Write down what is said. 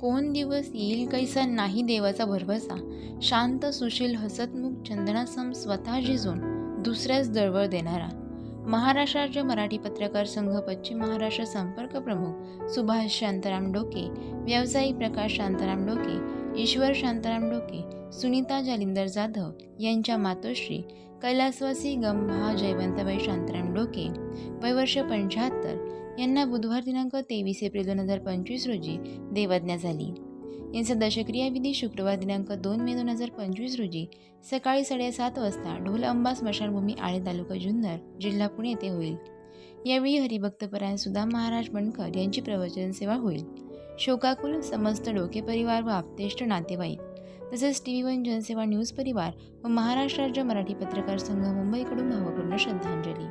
कोण दिवस येईल कैसा नाही देवाचा भरवसा शांत सुशील हसतमुख चंदनासम स्वतः झिजून दुसऱ्याच दळवळ देणारा. महाराष्ट्राचे मराठी पत्रकार संघ पश्चिम महाराष्ट्र संपर्क प्रमुख सुभाष शांताराम डोके व्यावसायिक प्रकाश शांताराम डोके ईश्वर शांताराम डोके सुनीता जालिंदर जाधव यांच्या मातोश्री कैलासवासी गंभा जयवंतबाई शांताराम डोके वयवर्ष पंच्याहत्तर यांना बुधवार दिनांक तेवीस एप्रिल दोन हजार पंचवीस रोजी देवज्ञा झाली. यांचा दशक्रियाविधी शुक्रवार दिनांक दोन मे दोन हजार पंचवीस रोजी सकाळी साडेसात वाजता ढोल अंबा स्मशानभूमी आळे तालुका जुन्नर जिल्हा पुणे येथे होईल. यावेळी हरिभक्तपरायण सुदाम महाराज बनकर यांची प्रवचन सेवा होईल. शोकाकुल समस्त डोके परिवार व आपतेष्ट नातेवाईक तसेच T V one Janseva news परिवार व महाराष्ट्र राज्य मराठी पत्रकार संघ मुंबईकडून भावपूर्ण श्रद्धांजली.